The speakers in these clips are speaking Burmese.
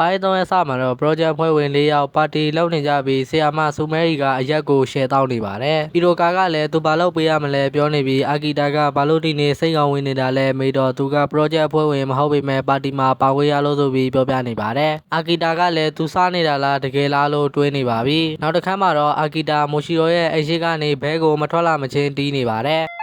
ပိုင်း3ရက်စမှာတော့ project ဖွဲ့ဝင်၄ယောက်ပါတီလုပ်နေကြပြီးဆီယာမဆူမဲရီကအရက်ကို share တောင်းနေပါတယ်။ပီရိုကာကလည်းသူဘာလုပ်ပေးရမလဲပြောနေပြီးအာဂီတာကဘာလို့ဒီနေ့စိတ်ကောင်းဝင်နေတာလဲမေးတော့သူက project ဖွဲ့ဝင်မဟုတ်ပေမဲ့ပါတီမှာပါဝင်ရလို့ဆိုပြီးပြောပြနေပါတယ်။အာဂီတာကလည်းသူစားနေတာလားတကယ်လားလို့တွေးနေပါပြီ။နောက်တစ်ခါမှာတော့အာဂီတာမိုရှိရိုရဲ့အရှိကနေဘဲကိုမထွက်လာမချင်းတီးနေပါတယ်။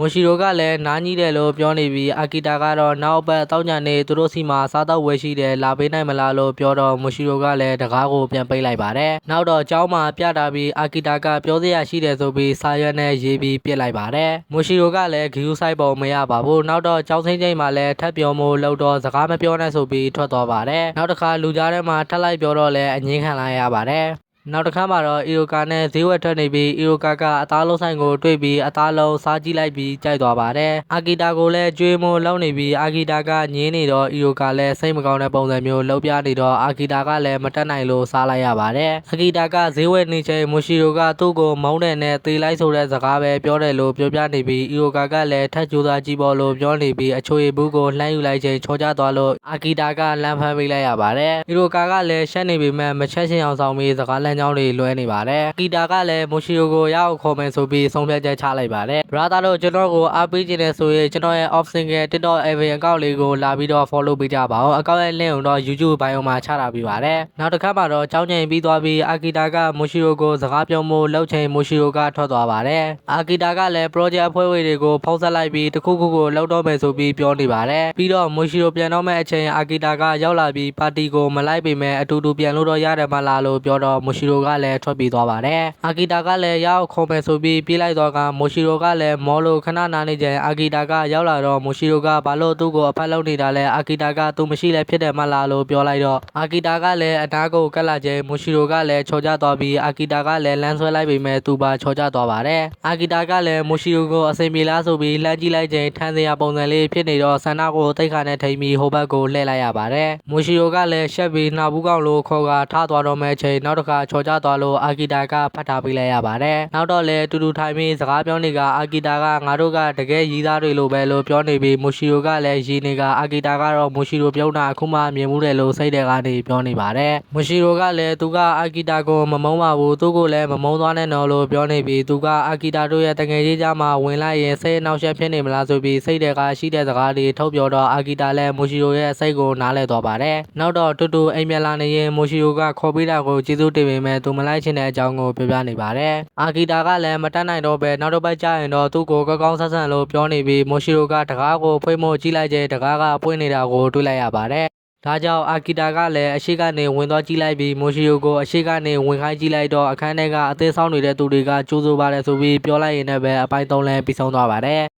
မိုရှိရိုကလည်းနားကြီးတယ်လို့ပြောနေပြီးအာကီတာကတော့နောက်အပတ်တောက်ညနေသူတို့စီမှာစားတော့ဝယ်ရှိတယ်လာပေးနိုင်မလားလို့ပြောတော့မိုရှိရိုကလည်းတကားကိုပြန်ပိတ်လိုက်ပါတယ်နောက်တော့ကျောင်းမှာပြတာပြီးအာကီတာကပြောစရာရှိတယ်ဆိုပြီးစာရွက်နဲ့ရေးပြီးပြစ်လိုက်ပါတယ်မိုရှိရိုကလည်းဂီယူဆိုင်ပုံမရပါဘူးနောက်တော့ကျောင်းစင်းချိန်မှာလည်းထပ်ပြောမို့လို့တော့စကားမပြောနဲ့ဆိုပြီးထွက်သွားပါတယ်နောက်တစ်ခါလူကြားထဲမှာထပ်လိုက်ပြောတော့လည်းအငင်းခံလိုက်ရပါတယ် နောက်တစ်ခါမှာတော့အီရိုကာနဲ့ဈေးဝယ်ထွက်နေပြီးအီရိုကာကအသားလုံးဆိုင်ကိုတွေ့ပြီးအသားလုံးစားကြည့်လိုက်ပြီးကြိုက်သွားပါတယ်။အာဂီတာကိုလည်းကြွေးမိုးလောက်နေပြီးအာဂီတာကညင်းနေတော့အီရိုကာလည်းစိတ်မကောင်းတဲ့ပုံစံမျိုးလှုပ်ပြနေတော့အာဂီတာကလည်းမတက်နိုင်လို့စားလိုက်ရပါတယ်။အာဂီတာကဈေးဝယ်နေချိန်မိုရှိရိုကသူ့ကိုမုန်းတယ်နဲ့သေလိုက်ဆိုတဲ့စကားပဲပြောတယ်လို့ပြောပြနေပြီးအီရိုကာကလည်းထက်ကြိုးစားကြည့်ပေါ်လို့ပြောနေပြီးအချိုရည်ဘူးကိုလှမ်းယူလိုက်ချိန်ချောကျသွားလို့အာဂီတာကလမ်းဖမ်းပေးလိုက်ရပါတယ်။အီရိုကာကလည်းရှက်နေပေမဲ့မချက်ရှင်အောင်ဆောင်ပြီးစကားလမ်းကြောင်းတွေလွဲနေပါတယ်။ကီတာကလည်းမိုရှိရိုကိုရအောင်ခေါ်မယ်ဆိုပြီးဆုံးဖြတ်ချက်ချလိုက်ပါတယ်။ brother တို့ကျွန်တော်ကိုအားပေးခြင်းနဲ့ဆိုရင်ကျွန်တော်ရဲ့ off single TikTok Evan account လေးကိုလာပြီးတော့ follow ပေးကြပါဦး။ account ရဲ့ link ကိုတော့ YouTube bio မှာချထားပေးပါတယ်။နောက်တစ်ခါမှာတော့ကြောင်းကျင်ပြီးသွားပြီးအာကီတာကမိုရှိရိုကိုစကားပြောမို့လှုပ်ချိန်မိုရှိရိုကထွက်သွားပါတယ်။အာကီတာကလည်း project အဖွဲ့ဝင်တွေကိုဖုန်းဆက်လိုက်ပြီးတစ်ခုခုကိုလှုပ်တော့မယ်ဆိုပြီးပြောနေပါတယ်။ပြီးတော့မိုရှိရိုပြန်တော့မဲ့အချိန်အာကီတာကရောက်လာပြီးပါတီကိုမလိုက်ပေမဲ့အတူတူပြန်လို့တော့ရတယ်မလားလို့ပြောတော့မိုရှိရိုကလည်းထွက်ပြေးသွားပါတယ်။အာကီတာကလည်းရောက်ခေါ်မယ်ဆိုပြီးပြေးလိုက်တော့ကမိုရှိရိုကလည်းမောလို့ခဏနာနေကြအာကီတာကရောက်လာတော့မိုရှိရိုကဘာလို့သူ့ကိုအဖက်လုပ်နေတာလဲအာကီတာကသူမရှိလဲဖြစ်တယ်မလားလို့ပြောလိုက်တော့အာကီတာကလည်းအနားကိုကတ်လာချိန်မိုရှိရိုကလည်းချော်ကျသွားပြီးအာကီတာကလည်းလမ်းဆွဲလိုက်ပေမဲ့သူပါချော်ကျသွားပါတယ်။အာကီတာကလည်းမိုရှိရိုကိုအစင်ပြေလားဆိုပြီးလှမ်းကြည့်လိုက်ချိန်ထန်းစရာပုံစံလေးဖြစ်နေတော့ဆန္ဒကိုတိတ်ခါနဲ့ထိန်ပြီးဟိုဘက်ကိုလှည့်လိုက်ရပါတယ်။မိုရှိရိုကလည်းရှက်ပြီးနှာဘူးကောင်လိုခေါ်ကထားသွားတော့မဲ့ချိန်နောက်တစ်ခါချော်ကျသွားလို့အာကီတာကဖတ်ထားပေးလိုက်ရပါတယ်။နောက်တော့လည်းတူတူထိုင်ပြီးစကားပြောနေကအာကီတာကငါတို့ကတကယ်ရည်သားတွေလိုပဲလို့ပြောနေပြီးမိုရှိရိုကလည်းရည်နေကအာကီတာကတော့မိုရှိရိုပြုံးတာအခုမှမြင်မှုတယ်လို့စိတ်ထဲကနေပြောနေပါတယ်။မိုရှိရိုကလည်းသူကအာကီတာကိုမမုန်းပါဘူးသူကိုလည်းမမုန်းသွားနဲ့တော့လို့ပြောနေပြီးသူကအာကီတာတို့ရဲ့တငယ်ချင်းကြားမှာဝင်လိုက်ရင်စိတ်အနှောက်အယှက်ဖြစ်နေမလားဆိုပြီးစိတ်ထဲကရှိတဲ့စကားတွေထုတ်ပြောတော့အာကီတာလည်းမိုရှိရိုရဲ့စိတ်ကိုနားလဲသွားပါတယ်။နောက်တော့တူတူအိမ်ပြန်လာနေရင်မိုရှိရိုကခေါ်ပေးတာကိုကျေးဇူးတင်ပေမဲ့သူမလိုက်ချင်တဲ့အကြောင်းကိုပြောပြနေပါတယ်။အာကီတာကလည်းမတတ်နိုင်တော့ပဲနောက်တစ်ပတ်ကျရင်တော့သူ့ကိုကောင်းကောင်းဆက်ဆံလို့ပြောနေပြီးမိုရှိရိုကတကားကိုဖွင့်မို့ကြည့်လိုက်ချိန်တကားကပွင့်နေတာကိုတွေ့လိုက်ရပါတယ်။ဒါကြောင့်အာကီတာကလည်းအရှိကနေဝင်သွားကြည့်လိုက်ပြီးမိုရှိယိုကိုအရှိကနေဝင်ခိုင်းကြည့်လိုက်တော့အခန်းထဲကအသေးဆောင်နေတဲ့သူတွေကကြိုးစိုးပါတယ်ဆိုပြီးပြောလိုက်ရင်လည်းပဲအပိုင်းသုံးလဲပြီးဆုံးသွားပါတယ်